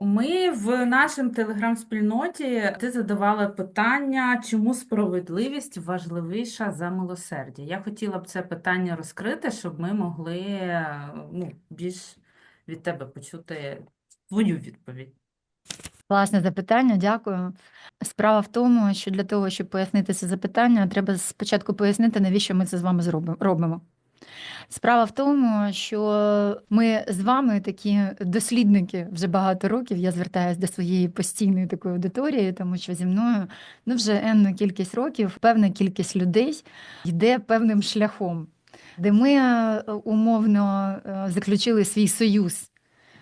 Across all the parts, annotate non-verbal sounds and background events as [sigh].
Ми в нашому телеграм-спільноті ти задавала питання, чому справедливість важливіша за милосердя. Я хотіла б це питання розкрити, щоб ми могли ну, більш від тебе почути твою відповідь. Класне запитання, дякую. Справа в тому, що для того, щоб пояснити це запитання, треба спочатку пояснити, навіщо ми це з вами робимо. Справа в тому, що ми з вами такі дослідники вже багато років. Я звертаюся до своєї постійної такої аудиторії, тому що зі мною ну, вже енну кількість років, певна кількість людей йде певним шляхом, де ми е, умовно е, заключили свій союз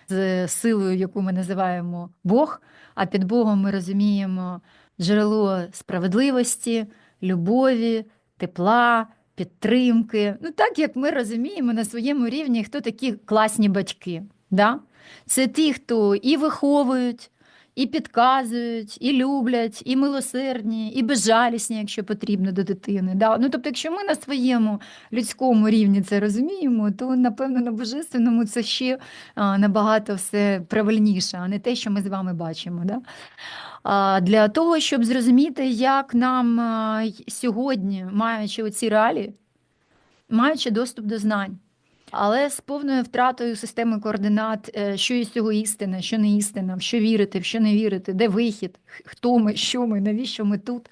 з силою, яку ми називаємо Бог. А під Богом ми розуміємо джерело справедливості, любові, тепла, підтримки. Ну, так як ми розуміємо на своєму рівні, хто такі класні батьки. Да? Це ті, хто і виховують, і підказують, і люблять, і милосердні, і безжалісні, якщо потрібно до дитини. Да? Ну, тобто, якщо ми на своєму людському рівні це розуміємо, то напевно на божественному це ще набагато все правильніше, а не те, що ми з вами бачимо. Да? Для того, щоб зрозуміти, як нам сьогодні, маючи оці реалії, маючи доступ до знань, але з повною втратою системи координат, е, що із цього істина, що не істина, в що вірити, в що не вірити, де вихід, хто ми, що ми, навіщо ми тут.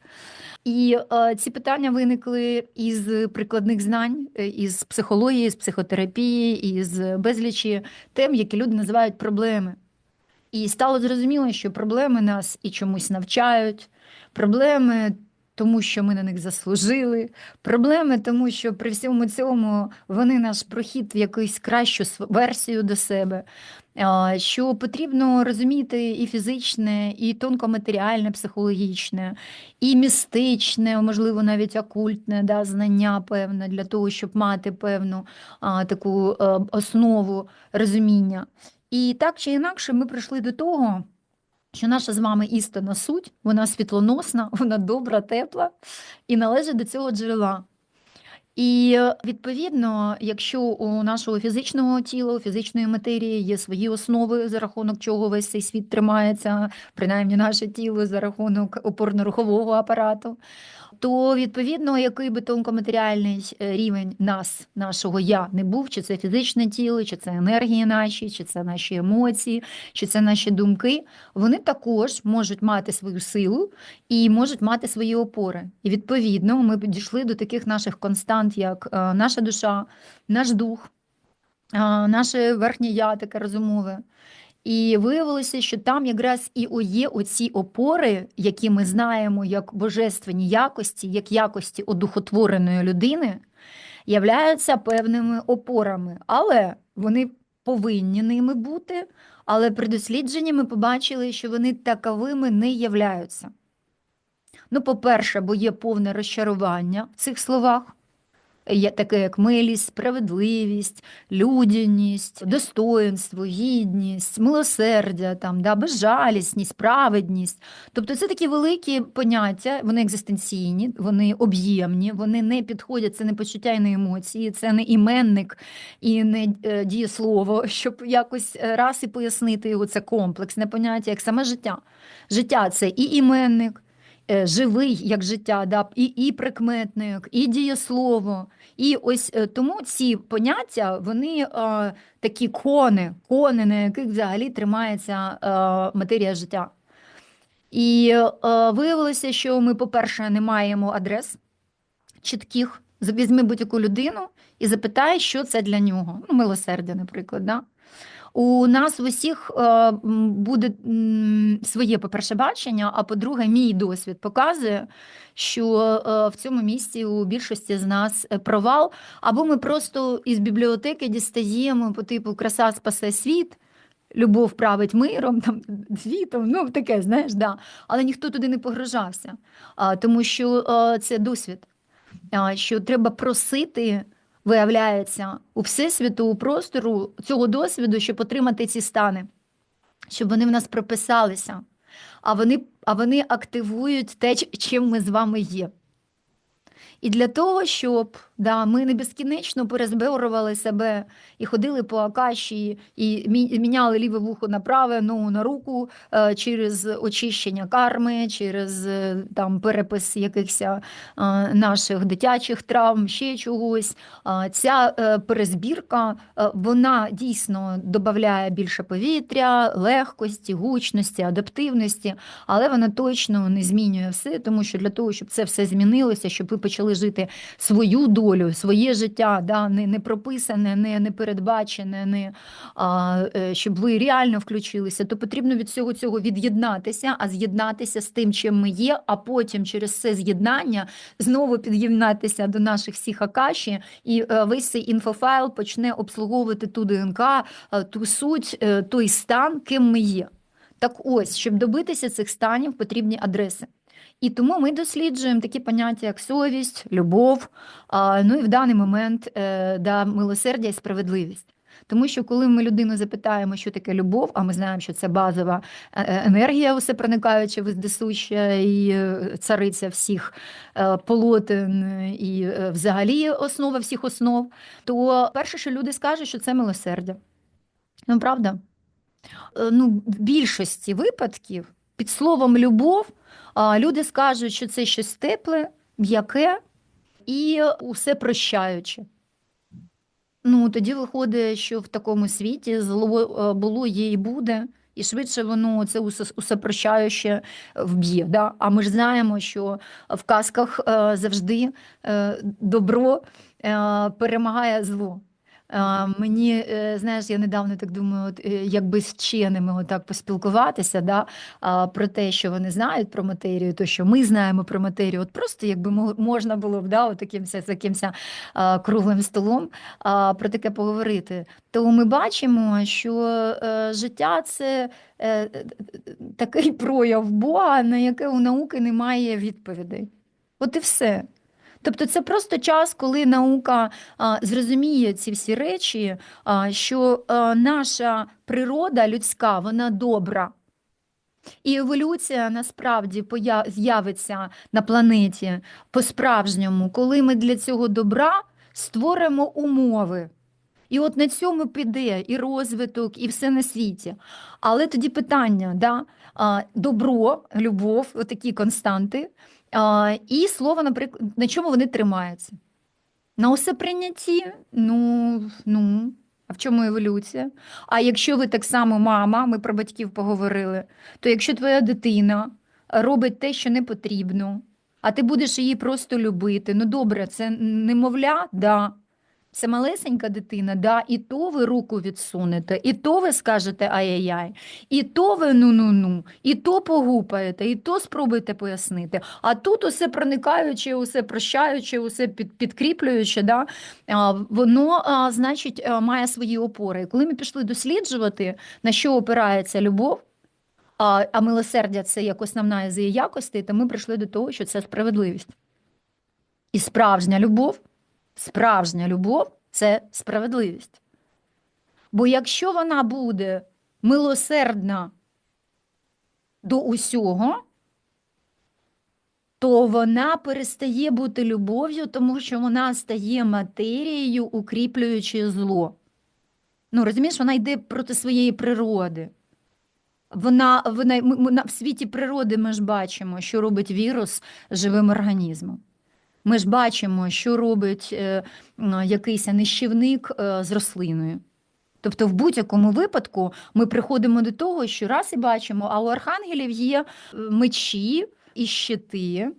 І е, ці питання виникли із прикладних знань, е, із психології, з психотерапії, із безлічі тем, які люди називають проблеми. І стало зрозуміло, що проблеми нас і чомусь навчають, проблеми тому, що ми на них заслужили, проблеми тому, що при всьому цьому вони наш прохід в якусь кращу версію до себе. Що потрібно розуміти і фізичне, і тонкоматеріальне, психологічне, і містичне, можливо, навіть окультне да, знання певне для того, щоб мати певну а, таку е, основу розуміння. І так чи інакше, ми прийшли до того, що наша з вами істина суть, вона світлоносна, [laughs] вона добра, тепла і належить до цього джерела. І е, відповідно, якщо у нашого фізичного тіла, у фізичної матерії є свої основи, за рахунок чого весь цей світ тримається, принаймні наше тіло за рахунок опорно-рухового апарату, то відповідно, який би тонкоматеріальний е, рівень нас, нашого я не був, чи це фізичне тіло, чи це енергії наші, чи це наші емоції, чи це наші думки, вони також можуть мати свою силу і можуть мати свої опори. І відповідно ми підійшли до таких наших констант, як е, наша душа, наш дух, наше верхнє я, таке розумове. І виявилося, що там якраз і є оці опори, які ми знаємо як божественні якості, як якості одухотвореної людини, являються певними опорами, але вони повинні ними бути. Але при дослідженні ми побачили, що вони таковими не являються. Ну, по-перше, бо є повне розчарування в цих словах. Є таке, як милість, справедливість, людяність, достоинство, гідність, милосердя, там, да, безжалісність, праведність. Тобто це такі великі поняття, вони екзистенційні, вони об'ємні, вони не підходять, це не почуття і не емоції, це не іменник і не е, дієслово, [laughs] щоб якось е, раз і пояснити його. Це комплексне поняття, як саме життя. Життя це і іменник, живий як життя, да, і, і прикметник, і дієслово. І ось е, тому ці поняття, вони е, такі кони, кони, на яких взагалі тримається е, матерія життя. І е, виявилося, що ми, по-перше, не маємо адрес чітких. Візьми будь-яку людину і запитай, що це для нього. Ну, милосердя, наприклад. Да? У нас в усіх е, буде своє, по-перше, бачення, а по-друге, мій досвід показує, що е, в цьому місці у більшості з нас е, провал, або ми просто із бібліотеки дістаємо по типу краса спасе світ. Любов править миром, там світом, ну таке, знаєш, да. Але ніхто туди не погружався, а, тому що а, це досвід, а, що треба просити, виявляється, у всесвіту, у простору цього досвіду, щоб отримати ці стани, щоб вони в нас прописалися, а вони, а вони активують те, чим ми з вами є. І для того, щоб Да, ми не безкінечно перезборювали себе і ходили по акаші, і міняли ліве вухо на праве, ногу на руку е, через очищення карми, через е, там перепис якихось е, наших дитячих травм, ще чогось. Ця перезбірка вона дійсно додає більше повітря, легкості, гучності, адаптивності, але вона точно не змінює все, тому що для того, щоб це все змінилося, щоб ви почали жити свою долю, своє життя, да, не, не прописане, не, не передбачене, не, а, е, щоб ви реально включилися, то потрібно від всього цього від'єднатися, а з'єднатися з тим, чим ми є, а потім через це з'єднання знову під'єднатися до наших всіх акаші, і е, весь цей інфофайл почне обслуговувати ту ДНК, е, ту суть, той стан, ким ми є. Так ось, щоб добитися цих станів, потрібні адреси. І тому ми досліджуємо такі поняття, як совість, любов, ну і в даний момент е, да, милосердя і справедливість. Тому що коли ми людину запитаємо, що таке любов, а ми знаємо, що це базова е, е, енергія, усепроникаюча, вездесуща і цариця всіх полотен, і взагалі основа всіх основ, то перше, що люди скажуть, що це милосердя. Ну, правда? Ну, в більшості випадків під словом любов люди скажуть, що це щось тепле, м'яке і усе прощаюче. Ну, тоді виходить, що в такому світі зло е, було, є і буде, і швидше воно це усе, прощаюче вб'є. Да? А ми ж знаємо, що в казках е, завжди е, добро перемагає зло. Е, Мені, е, знаєш, я недавно так думаю, от, е, якби з вченими отак поспілкуватися, да, про те, що вони знають про матерію, то що ми знаємо про матерію, от просто якби мо- можна було б да, от таким ся- таким ся, а, круглим столом про таке поговорити, то ми бачимо, що життя це такий прояв Бога, на яке у науки немає відповідей. От і все. Тобто це просто час, коли наука а, зрозуміє ці всі речі, а, що а, наша природа людська, вона добра. І еволюція насправді з'явиться на планеті по-справжньому, коли ми для цього добра створимо умови. І от на цьому піде і розвиток, і все на світі. Але тоді питання: да? добро, любов, отакі константи, і слово, наприклад, на чому вони тримаються? На усе прийнятті? Ну, ну, а в чому еволюція? А якщо ви так само мама, ми про батьків поговорили, то якщо твоя дитина робить те, що не потрібно, а ти будеш її просто любити, ну добре, це немовля, да. Це малесенька дитина, да, і то ви руку відсунете, і то ви скажете ай-яй-яй, і то ви ну-ну-ну, і то погупаєте, і то спробуйте пояснити. А тут усе проникаюче, усе прощаюче, усе під, підкріплююче, да, воно, значить, має свої опори. Коли ми пішли досліджувати, на що опирається любов, а, а милосердя це як основна із її якостей, то ми прийшли до того, що це справедливість. І справжня любов, справжня любов це справедливість. Бо якщо вона буде милосердна до усього, то вона перестає бути любов'ю, тому що вона стає матерією, укріплюючи зло. Ну, розумієш, вона йде проти своєї природи. Вона, вона ми, ми, в світі природи ми ж бачимо, що робить вірус живим організмом. Ми ж бачимо, що робить е, якийсь нищівник е, з рослиною. Тобто, в будь-якому випадку ми приходимо до того, що раз і бачимо, а у архангелів є е, мечі і щити,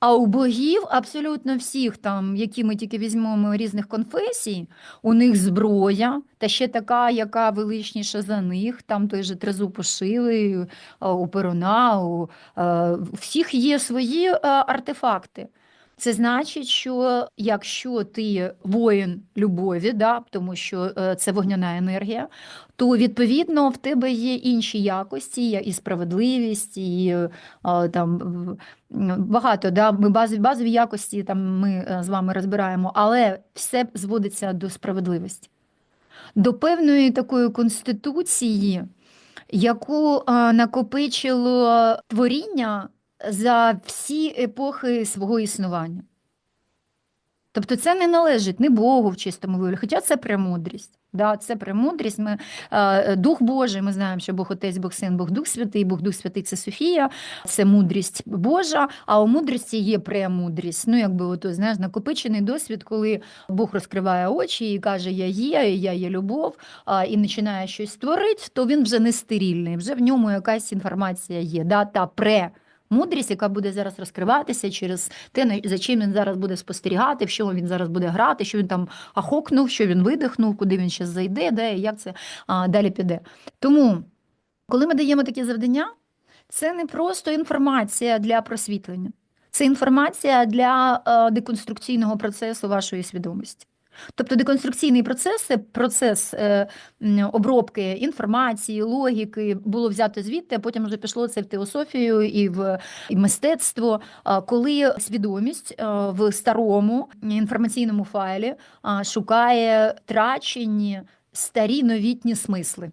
а у богів абсолютно всіх, там, які ми тільки візьмемо різних конфесій, у них зброя, та ще така, яка величніша за них, там той же трезуб пошили, у Перуна, у всіх є свої артефакти. Це значить, що якщо ти воїн любові, да, тому що е, це вогняна енергія, то відповідно в тебе є інші якості, і справедливість, і е, там багато. Да, ми базові, базові якості там ми е, з вами розбираємо, але все зводиться до справедливості, до певної такої конституції, яку накопичило творіння за всі епохи свого існування. Тобто це не належить не Богу в чистому вигляді, хоча це премудрість. Да, це премудрість. Ми, е, Дух Божий, ми знаємо, що Бог Отець, Бог Син, Бог Дух Святий, Бог Дух Святий це Софія, це мудрість Божа, а у мудрості є премудрість. Ну, якби ото, знаєш, накопичений досвід, коли Бог розкриває очі і каже, я є, я є любов, а, і починає щось створити, то він вже не стерильний, вже в ньому якась інформація є. Да, та пре. Мудрість, яка буде зараз розкриватися через те, за чим він зараз буде спостерігати, в що він зараз буде грати, що він там ахокнув, що він видихнув, куди він ще зайде, де і як це а, далі піде. Тому, коли ми даємо такі завдання, це не просто інформація для просвітлення, це інформація для е, деконструкційного процесу вашої свідомості. Тобто деконструкційний процес це процес е, обробки інформації, логіки, було взято звідти, а потім вже пішло це в теософію і в і мистецтво, коли свідомість а, в старому інформаційному файлі шукає трачені старі новітні смисли.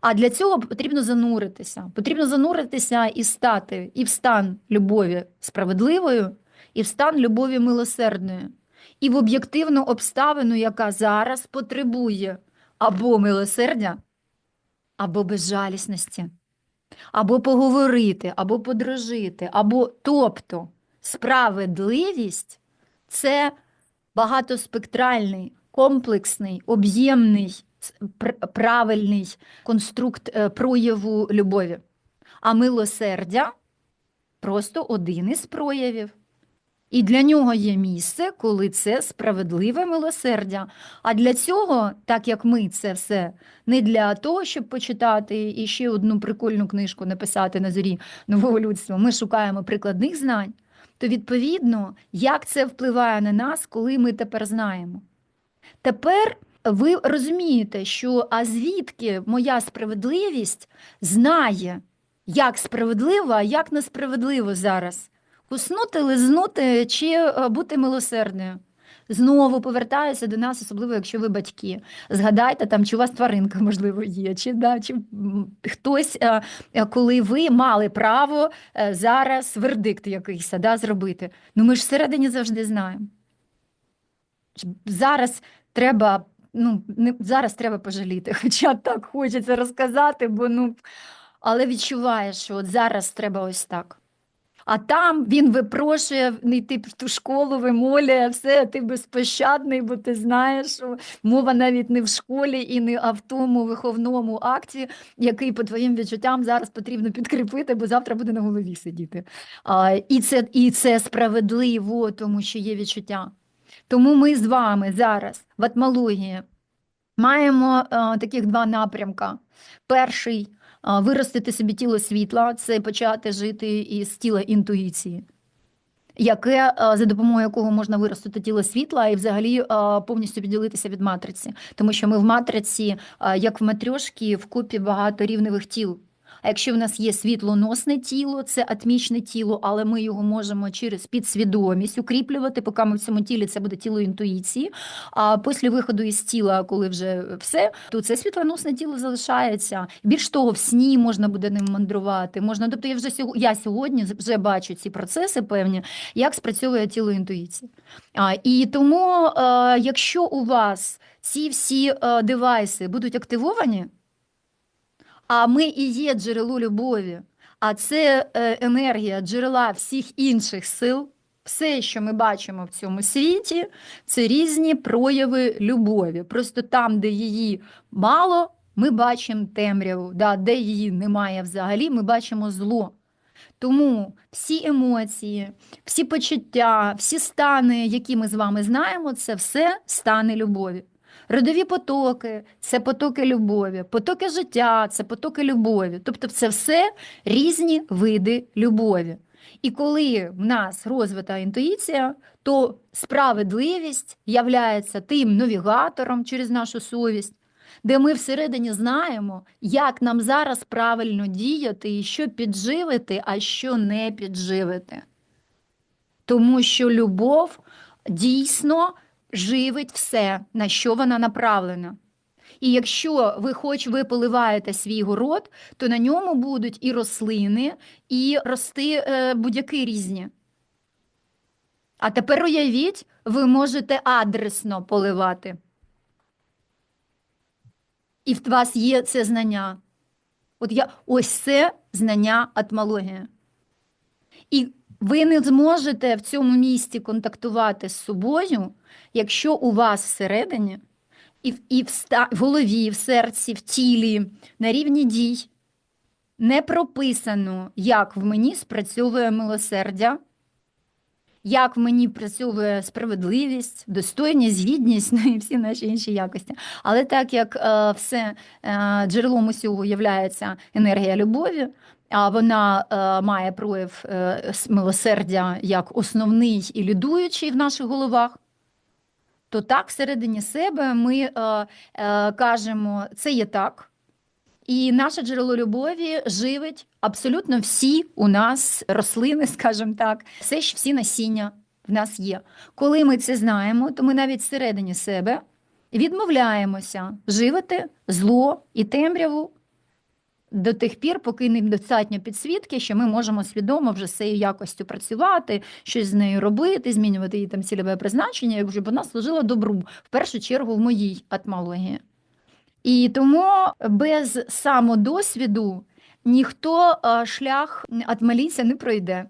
А для цього потрібно зануритися. Потрібно зануритися і стати і в стан любові справедливою, і в стан любові милосердною, і в об'єктивну обставину, яка зараз потребує або милосердя, або безжалісності, або поговорити, або подружити, або тобто справедливість це багатоспектральний, комплексний, об'ємний, правильний конструкт е, прояву любові. А милосердя просто один із проявів. І для нього є місце, коли це справедливе милосердя. А для цього, так як ми це все не для того, щоб почитати і ще одну прикольну книжку написати на зорі нового людства, ми шукаємо прикладних знань, то відповідно, як це впливає на нас, коли ми тепер знаємо. Тепер ви розумієте, що а звідки моя справедливість знає, як справедливо, а як несправедливо зараз. Куснути, лизнути чи е, бути милосердною. Знову повертаюся до нас, особливо якщо ви батьки. Згадайте, там, чи у вас тваринка, можливо, є, чи, да, чи хтось, е, е, коли ви мали право зараз вердикт якийсь да, зробити. Ну ми ж всередині завжди знаємо. Зараз треба, ну, не, зараз треба пожаліти, [laughs] хоча так хочеться розказати, бо ну, але відчуваєш, що от зараз треба ось так. А там він випрошує не йти в ту школу, вимолює все, ти безпощадний, бо ти знаєш, що мова навіть не в школі і не а в тому виховному акті, який, по твоїм відчуттям, зараз потрібно підкріпити, бо завтра буде на голові сидіти. А, і, це, і це справедливо, тому що є відчуття. Тому ми з вами зараз в атмології маємо е, таких два напрямка. Перший а, виростити собі тіло світла це почати жити із тіла інтуїції, яке, за допомогою якого можна виростити тіло світла і взагалі повністю відділитися від матриці. Тому що ми в матриці, як в матрьошки, вкупі багато рівневих тіл. А якщо в нас є світлоносне тіло, це атмічне тіло, але ми його можемо через підсвідомість укріплювати, поки ми в цьому тілі це буде тіло інтуїції. А після виходу із тіла, коли вже все, то це світлоносне тіло залишається. Більш того, в сні можна буде ним мандрувати. Можна, тобто я вже сього- я сьогодні вже бачу ці процеси певні, як спрацьовує тіло інтуїції. А, і тому, е, якщо у вас ці всі е, девайси будуть активовані, а ми і є джерело любові, а це е, енергія джерела всіх інших сил. Все, що ми бачимо в цьому світі, це різні прояви любові. Просто там, де її мало, ми бачимо темряву. Да, де її немає взагалі, ми бачимо зло. Тому всі емоції, всі почуття, всі стани, які ми з вами знаємо, це все стани любові. Родові потоки це потоки любові, потоки життя це потоки любові. Тобто, це все різні види любові. І коли в нас розвита інтуїція, то справедливість являється тим навігатором через нашу совість, де ми всередині знаємо, як нам зараз правильно діяти і що підживити, а що не підживити. Тому що любов дійсно живить все, на що вона направлена. І якщо ви хоч ви поливаєте свій город, то на ньому будуть і рослини, і рости е, будь-які різні. А тепер уявіть, ви можете адресно поливати. І в вас є це знання. От я ось це знання атмології. І ви не зможете в цьому місці контактувати з собою, якщо у вас всередині, і в, і в, ста, в голові, в серці, в тілі, на рівні дій не прописано, як в мені спрацьовує милосердя, як в мені працює справедливість, достойність, гідність [laughs] ну, і всі наші інші якості. Але так як е, все е, джерелом усього є енергія любові, а вона е, має прояв е, милосердя як основний і лідуючий в наших головах, то так всередині себе ми е, кажемо, це є так. І наше джерело любові живить абсолютно всі у нас рослини, [laughs] скажімо так, все ж всі насіння в нас є. Коли ми це знаємо, то ми навіть всередині себе відмовляємося живити зло і темряву до тих пір, поки не достатньо підсвітки, що ми можемо свідомо вже з цією якостю працювати, щось з нею робити, змінювати її там цільове призначення, щоб вона служила добру, в першу чергу в моїй атмології. І тому без самодосвіду ніхто е, шлях атмалійця не пройде.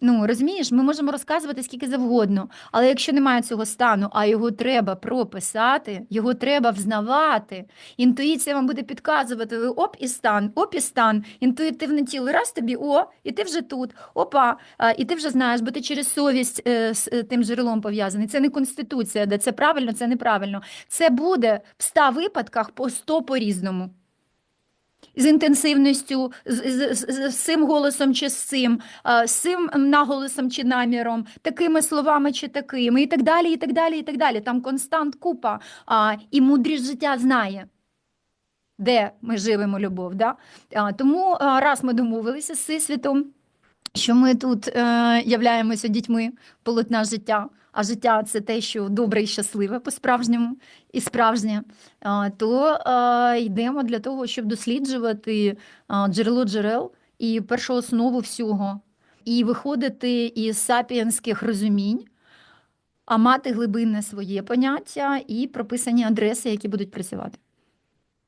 Ну, розумієш, ми можемо розказувати скільки завгодно, але якщо немає цього стану, а його треба прописати, його треба взнавати, інтуїція вам буде підказувати оп і стан, оп і стан, інтуїтивне тіло, раз тобі, о, і ти вже тут, опа, а, і ти вже знаєш, бо ти через совість е, з е, тим джерелом пов'язаний. Це не конституція, де це правильно, це неправильно. Це буде в 100 випадках по 100 по-різному. З інтенсивністю, з, з, з, з цим голосом чи з цим, з цим наголосом чи наміром, такими словами чи такими, і так далі, і так далі, і так далі. Там констант купа, а, і мудрість життя знає, де ми живемо любов. Да? А, тому а, раз ми домовилися з Всесвітом, що ми тут е, являємося дітьми полотна життя, а життя це те, що добре і щасливе по-справжньому і справжнє, а, то е, йдемо для того, щоб досліджувати а, джерело джерел і першу основу всього, і виходити із сапіенських розумінь, а мати глибинне своє поняття і прописані адреси, які будуть працювати.